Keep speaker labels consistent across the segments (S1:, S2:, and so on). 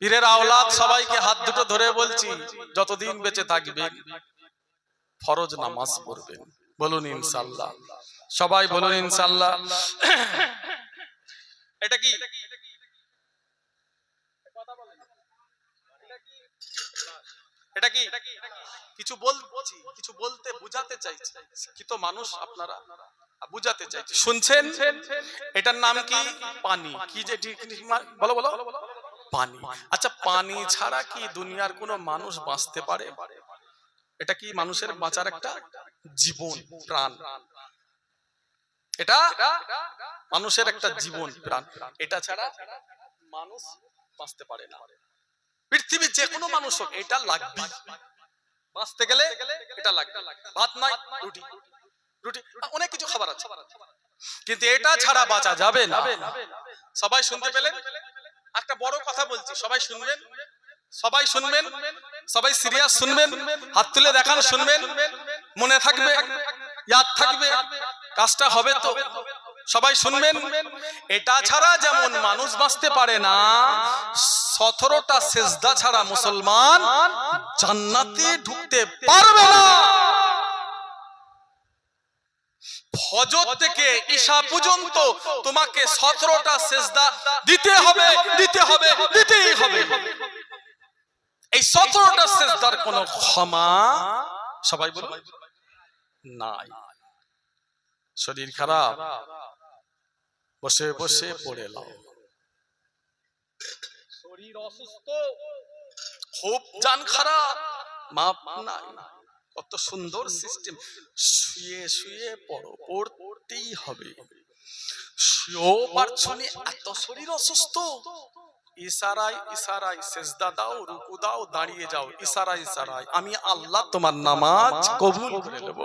S1: পীরের আওলাদ সবাইকে হাত দুটো ধরে বলছি যতদিন বেঁচে থাকবেন ফরজ নামাজ পড়বেন। বলুন ইনশাল্লাহ সবাই বলুন ইনশাল্লাহ এটা কি? এটা কি? কিছু বলছি কিছু বলতে বুঝাতে চাইছি। শিক্ষিত মানুষ আপনারা বুঝাতে চাইছি। শুনছেন? এটার নাম কি? পানি। কি যে ঠিক- বলো বলো। পানি। আচ্ছা পানি ছাড়া কি দুনিয়ার কোনো মানুষ বাঁচতে পারে? এটা কি মানুষের বাঁচার একটা জীবন, প্রাণ? এটা মানুষের একটা জীবন, প্রাণ। এটা ছাড়া মানুষ বাঁচতে পারে না। পৃথিবীর যে কোনো মানুষ হোক, এটা লাগবে। বাঁচতে গেলে এটা লাগবে। ভাত নাই, রুটি। রুটি, অনেক কিছু খাবার আছে। কিন্তু এটা ছাড়া বাঁচা যাবে না। সবাই শুনতে পেলেন? একটা বড় কথা বলছি, সবাই শুনবেন? সবাই শুনবেন? সবাই সিরিয়াস শুনবেন? হাত তুলে দেখান, শুনবেন? মনে থাকবে, ইয়াদ থাকবে, কাজটা হবে তো। সবাই শুনবেন? এটা ছাড়া যেমন মানুষ বাঁচতে পারে না, সতেরোটা সেজদা ছাড়া মুসলমান জান্নাতে ঢুকতে পারবে না। ফজর থেকে ঈশা পর্যন্ত তোমাকে সতেরোটা সেজদা দিতে হবে দিতে হবে দিতেই হবে। এই সতেরোটা সেজদার কোনো ক্ষমা সবাই বলুন। নাই। শরীর খারাপ। বসে বসে পড়ে লাও। শরীর অসুস্থ। খুব জান খারাপ। মাপ নাই। কত সুন্দর সিস্টেম শুয়ে শুয়ে পড়ো পড়তেই হবে। শুয়েও পারছ না, এত শরীর অসুস্থ। ইশারায় ইশারায় সেজদা দাও রুকু দাও দাঁড়িয়ে যাও ইশারায় ইশারায়। আমি আল্লাহ তোমার নামাজ কবুল করে নেব।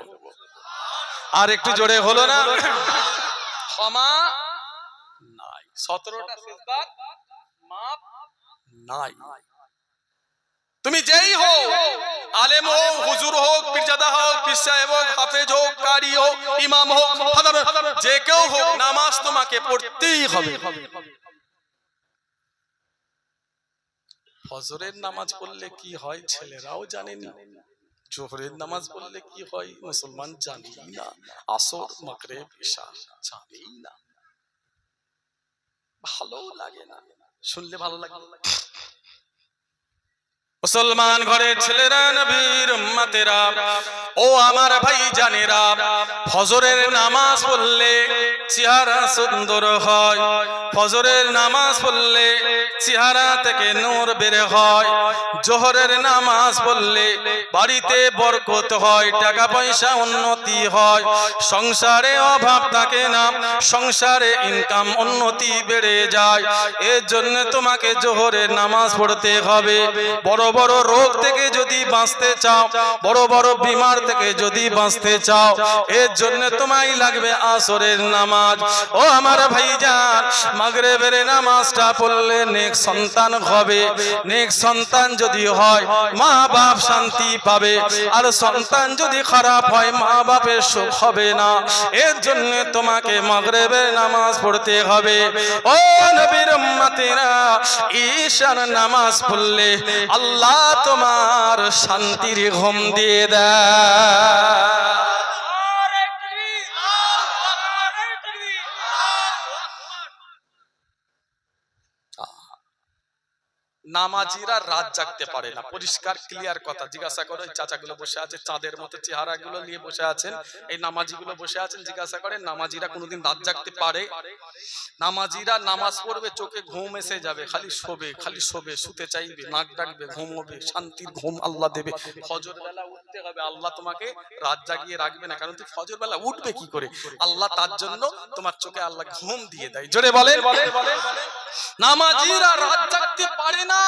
S1: আর একটু জোরে হলো না? ক্ষমা নাই। সতেরোটা সেজদার মাপ নাই। তুমি যেই হোক আলেম হোক হুজুর হোক, পীরজাদা হোক, পীর সাহেব হোক, হাফেজ হোক, কারি হোক, ইমাম হোক যে কেউ হোক, নামাজ তোমাকে পড়তেই হবে। ফজরের নামাজ পড়লে কি হয় ছেলেরাও জানে না। জোহরের নামাজ পড়লে কি হয় মুসলমান জানি না। আসর, মাগরিব, ঈশা জানি না। ভালো লাগে না। শুনলে ভালো লাগে। মুসলমান ঘরের ছেলেরা, নবীর উম্মতেরা, ও আমার ভাই জানেরা ফজরের নামাজ পড়লে চেহারা সুন্দর হয়। ফজরের নামাজ পড়লে চেহারা থেকে নূর বের হয়। জোহরের নামাজ পড়লে বাড়িতে বরকত হয় টাকা পয়সা উন্নতি হয়। সংসারে অভাব থাকে না, সংসারে ইনকাম উন্নতি বেড়ে যায়। এর জন্য তোমাকে জোহরের নামাজ পড়তে হবে। বড় বড় রোগ থেকে যদি বাঁচতে চাও, বড় বড় বিমার থেকে যদি বাঁচতে চাও, এর জন্য তোমায় লাগবে আসরের নামাজ। ও আমার ভাইজান, মাগরেবের নামাজটা পড়লে নেক সন্তান হবে। নেক সন্তান যদি হয় মা বাপ শান্তি পাবে। আর সন্তান যদি খারাপ হয় মা বাপের সুখ হবে না। এর জন্য তোমাকে মাগরেবের নামাজ পড়তে হবে। ও নবীর উম্মতেরা ঈশার নামাজ পড়লে আল্লাহ তোমার শান্তির ঘুম দিয়ে দেয়। নামাজিরা রাত জাগতে পারে না। পরিষ্কার ক্লিয়ার কথা। জিজ্ঞাসা করে ওই চাচাগুলো বসে আছে চাঁদের মতো চেহারা গুলো নিয়ে বসে আছেন। এই নামাজিগুলো বসে আছেন জিজ্ঞাসা করে নামাজিরা কোনোদিন রাত জাগতে পারে? নামাজিরা নামাজ পড়বে চোখে ঘুম এসে যাবে খালি শোবে খালি শোবে শুতে চাইবে নাক ডাকবে ঘুমোবে শান্তির ঘুম আল্লাহ দেবে। ফজর বেলা উঠতে হবে আল্লাহ তোমাকে রাত জাগিয়ে রাখবে না কারণ তুই ফজর বেলা উঠবে কি করে? আল্লাহ তার জন্য তোমার চোখে আল্লাহ ঘুম দিয়ে দেয়। জোরে বলে বলে বলে। নামাজিরা রাত জাগতে পারে না।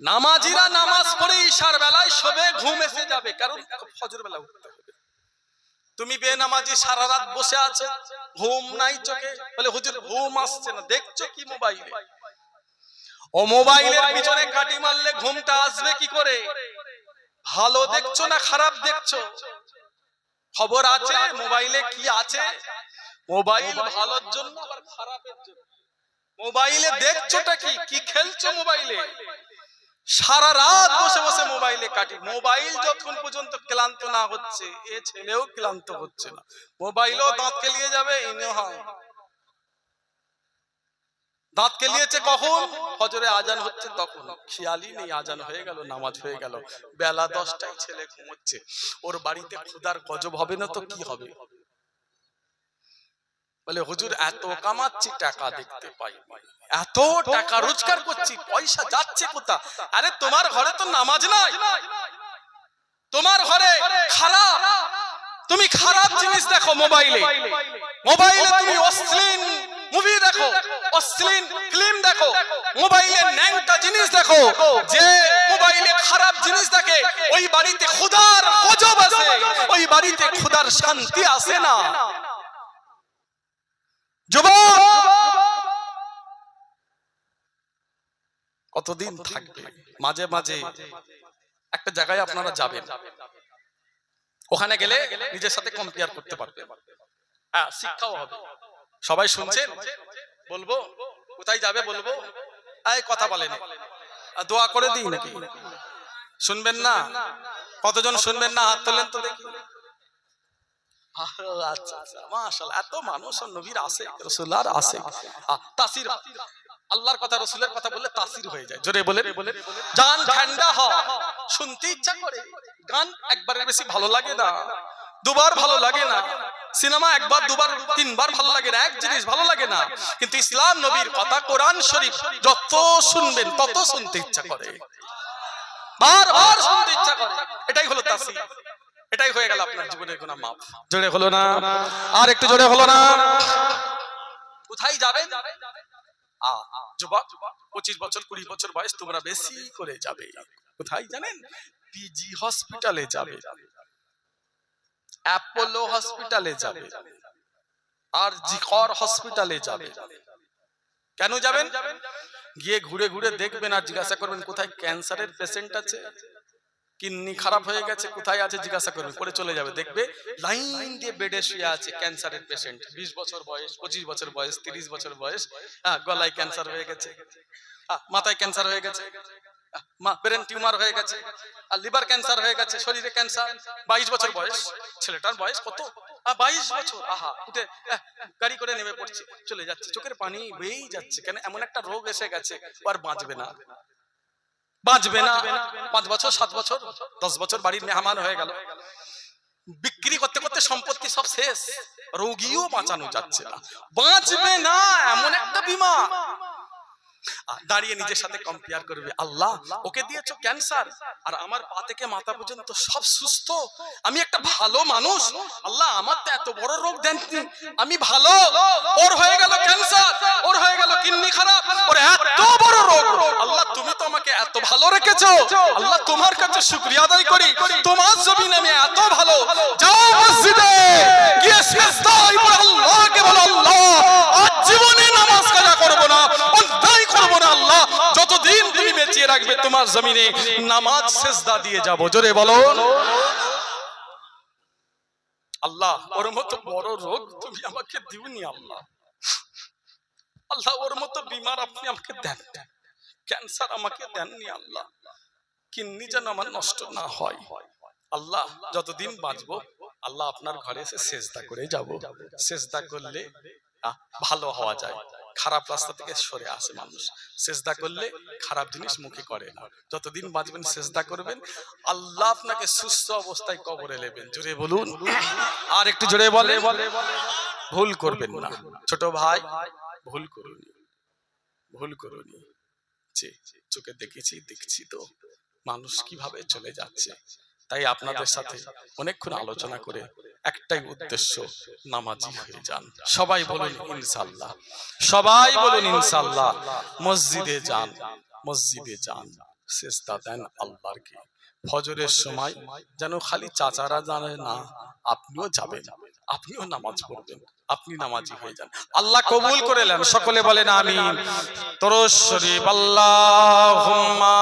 S1: নামাজিরা নামাজ পড়ে ঈশার বেলায় শোবে ঘুম এসে যাবে কারণ ফজর বেলা উঠতে হবে। তুমি বেনামাজি সারা রাত বসে আছো ঘুম নাই চোখে। বলে হুজুর ঘুম আসছে না দেখছ কি মোবাইলে? ও মোবাইলের পিছনে কাটি মারলে ঘুমটা আসবে কি করে? ভালো দেখছ না খারাপ দেখছ? খবর আছে মোবাইলে কি আছে? মোবাইল ভালোর জন্য আবার খারাপের জন্য। মোবাইলে দেখছোটা কি? কি খেলছো মোবাইলে? সারা রাত বসে বসে মোবাইলে কাটি। মোবাইল যখন পর্যন্ত ক্লান্ত না হচ্ছে এ ছেলেও ক্লান্ত হচ্ছে না। মোবাইলও দাঁত কেলিয়ে যাবে ইনিও হয় দাঁত কেলিয়েছে কখন? ফজরে আজান হচ্ছে তখন। খেয়ালই নেই আজান হয়ে গেল নামাজ হয়ে গেল। বেলা দশটায় ছেলে ঘুমোচ্ছে। ওর বাড়িতে ক্ষুদার গজব হবে না তো কি হবে? বলে হুজুর এত কামাচ্ছি টাকা দেখতে পাই এত টাকা রোজগার করছি পয়সা যাচ্ছে কোথা আরে তোমার ঘরে তো নামাজ নাই। তোমার ঘরে খারাপ তুমি খারাপ জিনিস দেখো মোবাইলে। মোবাইলে। তুমি অশ্লীল মুভি দেখো অশ্লীল ফিল্ম দেখো মোবাইলে ন্যাংটা জিনিস দেখো যে মোবাইলে খারাপ জিনিস দেখে ওই বাড়িতে খুদার গজব আছে ওই বাড়িতে খুদার শান্তি আসে না। যুবক! কতদিন থাকবে? মাঝে মাঝে একটা জায়গায় আপনারা যাবেন। ওখানে গেলে নিজের সাথে কম্পেয়ার করতে পারবেন। হ্যাঁ, শিক্ষাও হবে। সবাই শুনছেন? বলব? কোথায় যাবে বলব? এই কথা বলেন। দোয়া করে দিই নাকি? শুনবেন না? কতজন শুনবেন না? হাত তোলেন তো দেখি। আচ্ছা আচ্ছা মাশাআল্লাহ এত মানুষ আর নবীর আসে রাসূলুল্লাহর আসে তাসির আল্লাহর কথা রসুলের কথা বললে তাসির হয়ে যায়। জোরে বলে জান ঠান্ডা হ শুনতে ইচ্ছা করে। গান একবারের বেশি ভালো লাগে না। দুবার ভালো লাগে না। সিনেমা একবার দুবার তিনবার ভালো লাগে না। এক জিনিস ভালো লাগে না। কিন্তু ইসলাম নবীর কথা কোরআন শরীফ যত শুনবেন তত শুনতে ইচ্ছা করে। বারবার শুনতে ইচ্ছা করে। এটাই হলো তাসির। এটাই হয়ে গেল আপনার জীবনের কোনো মাপ। জোরে হলো না? আর একটু জোরে হলো না? কোথায় যাবেন? আ, যুবক পঁচিশ বছর কুড়ি বছর বয়স তোমরা বেশি করে যাবে। কোথায় জানেন? পিজি হসপিটালে যাবে। অ্যাপোলো হসপিটালে যাবে। আর জিকর হসপিটালে যাবে। কেন যাবেন? গিয়ে ঘুরে ঘুরে দেখবেন আর জিজ্ঞাসা করবেন কোথায় ক্যান্সারের পেশেন্ট আছে। কিডনি খারাপ হয়ে গেছে কোথায় আছে জিজ্ঞাসা করবে পরে চলে যাবে দেখবে লাইন দিয়ে বেডে শুয়ে আছে ক্যান্সারের পেশেন্ট বিশ বছর বয়স পঁচিশ বছর বয়স তিরিশ বছর বয়স হ্যাঁ, গলায় ক্যান্সার হয়ে গেছে মাথায় ক্যান্সার হয়ে গেছে টিউমার হয়ে গেছে আর লিভার ক্যান্সার হয়ে গেছে ক্যান্সার বাইশ বছর বয়স ছেলেটার বয়স কত? বাইশ বছর আহা উঠে গাড়ি করে নেমে পড়ছে চলে যাচ্ছে চোখের পানি বেয়েই যাচ্ছে কেন এমন একটা রোগ এসে গেছে আর বাঁচবে না। বাঁচবে না, পাঁচ বছর, সাত বছর, দশ বছর বাড়ির মেহমান হয়ে গেল। বিক্রি করতে করতে সম্পত্তি সব শেষ, রোগীও বাঁচানো যাচ্ছে না। বাঁচবে না, এমন একটা বিমা দাঁড়িয়ে নিজের সাথে কম্পেয়ার করবে। আল্লাহ, ওকে দিয়েছ ক্যান্সার আর আমার পা থেকে মাথা পর্যন্ত সব সুস্থ। আমি একটা ভালো মানুষ। আল্লাহ, আমার তো এত বড় রোগ দেননি আমি ভালো। ওর হয়ে গেল ক্যান্সার ওর হয়ে গেল কিডনি খারাপ। ওর এত বড় রোগ। আল্লাহ, তুমি তো আমাকে এত ভালো রেখেছো। আল্লাহ, তোমার কাছে শুকরিয়া আদায় করি। তোমার জমিন আমি এত ভালো। যাও মসজিদে। গিয়ে সেজদায় পড়ে আল্লাহকে বলো, আল্লাহ। তুমি রাখবে তোমার জমিনে, নামাজ সেজদা দিয়ে যাব। জোরে বলো আল্লাহ, ওর মতো বড় রোগ তুমি আমাকে দিওনি আল্লাহ। আল্লাহ, ওর মতো বিমার আপনি আমাকে দেন ক্যান্সার আমাকে দেননি আল্লাহ। কিডনি যেন আমার নষ্ট না হয়। আল্লাহ, যতদিন বাঁচবো, আল্লাহ আপনার ঘরে এসে সেজদা করে যাব। সেজদা করলে ভালো হওয়া যায়। খারাপ রাস্তা থেকে সরে আসে মানুষ। সেজদা করলে খারাপ জিনিস মুখে করে না। যতদিন বাঁচবেন সেজদা করবেন আল্লাহ আপনাকে সুস্থ অবস্থায় কবরে নেবেন। জোরে বলুন। আর একটু জোরে বলে বলে ভুল করবেন না। ছোট ভাই ভুল করুন। ভুল করুন। জি, চোখে দেখেছি দেখছি তো। মানুষ কীভাবে চলে যাচ্ছে। তাই আপনাদের সাথে অনেকক্ষণ আলোচনা করে একটাই উদ্দেশ্য নামাজি হয়ে যান। সবাই বলুন ইনশাল্লাহ সবাই বলুন ইনশাল্লাহ মসজিদে যান মসজিদে যান। সেজদা দেন আল্লাহকে ফজরের সময় যেন খালি চাচারা জানে না আপনিও যাবেন। আপনিও নামাজ পড়বেন। আপনি নামাজি হয়ে যান। আল্লাহ কবুল করে নেন সকলে বলেন আমিন। তরস শরীফ আল্লাহুম্মা।